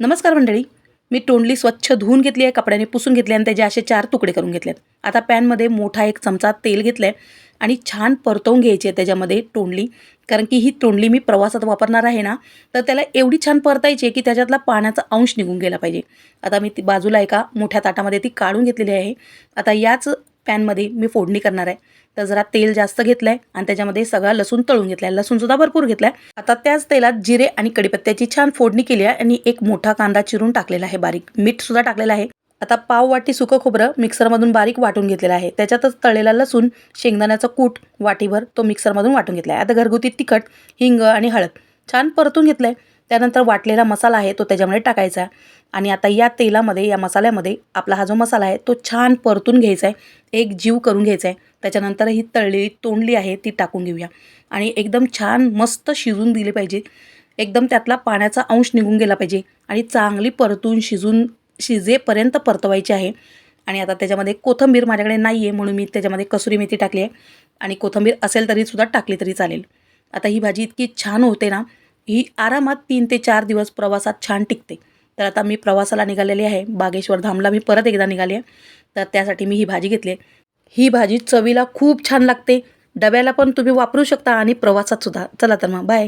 नमस्कार मंडळी. मी तोंडली स्वच्छ धुवून घेतली आहे कपड्याने पुसून घेतली आणि त्याचे असे चार तुकडे करून घेतलेत आता पॅनमध्ये मोठा एक चमचा तेल घेतलं आहे आणि छान परतवून घ्यायची आहे त्याच्यामध्ये तोंडली. कारण की ही तोंडली मी प्रवासात वापरणार आहे ना तर त्याला एवढी छान परतायची आहे की त्याच्यातला पाण्याचा अंश निघून गेला पाहिजे. आता मी ती बाजूला एका मोठ्या ताटामध्ये ती काढून घेतलेली आहे. आता याच पॅनमध्ये मी फोडणी करणार आहे. तर जरा तेल जास्त घेतलं आहे आणि त्याच्यामध्ये सगळा लसूण तळून घेतला आहे लसूणसुद्धा भरपूर घेतला आहे आता त्याच तेलात जिरे आणि कढीपत्त्याची छान फोडणी केली आहे आणि एक मोठा कांदा चिरून टाकलेला आहे बारीक. मीठसुद्धा टाकलेलं आहे. आता पाव वाटी सुकं खोबरं मिक्सरमधून बारीक वाटून घेतलेलं आहे. त्याच्यातच तळलेला लसूण शेंगदाण्याचा कूट वाटीभर तो मिक्सरमधून वाटून घेतला आहे आता घरगुती तिखट हिंग आणि हळद छान परतून घेतलं आहे त्यानंतर वाटलेला मसाला आहे तो त्याच्यामध्ये टाकायचा आहे. आणि आता या तेलामध्ये या मसाल्यामध्ये आपला हा जो मसाला आहे तो छान परतून घ्यायचा आहे. एक जीव करून घ्यायचा आहे. त्याच्यानंतर ही तळलेली तोंडली आहे ती टाकून घेऊया. आणि एकदम छान मस्त शिजून दिली पाहिजे. एकदम त्यातला पाण्याचा अंश निघून गेला पाहिजे. आणि चांगली परतून शिजून शिजेपर्यंत परतवायची आहे. आणि आता त्याच्यामध्ये कोथंबीर माझ्याकडे नाही आहे म्हणून मी त्याच्यामध्ये कसुरी मेथी टाकली आहे. आणि कोथंबीर असेल तरीसुद्धा टाकली तरी चालेल. आता ही भाजी इतकी छान होते ना ही आरामात तीन ते चार दिवस प्रवासात छान टिकते. तर आता मी प्रवासाला निघालेली आहे. बागेश्वर धामला मी परत एकदा निघाली आहे. तर त्यासाठी मी ही भाजी घेतली आहे. ही भाजी चवीला खूप छान लागते. डब्याला पण तुम्ही वापरू शकता आणि प्रवासात सुद्धा. चला तर मग बाय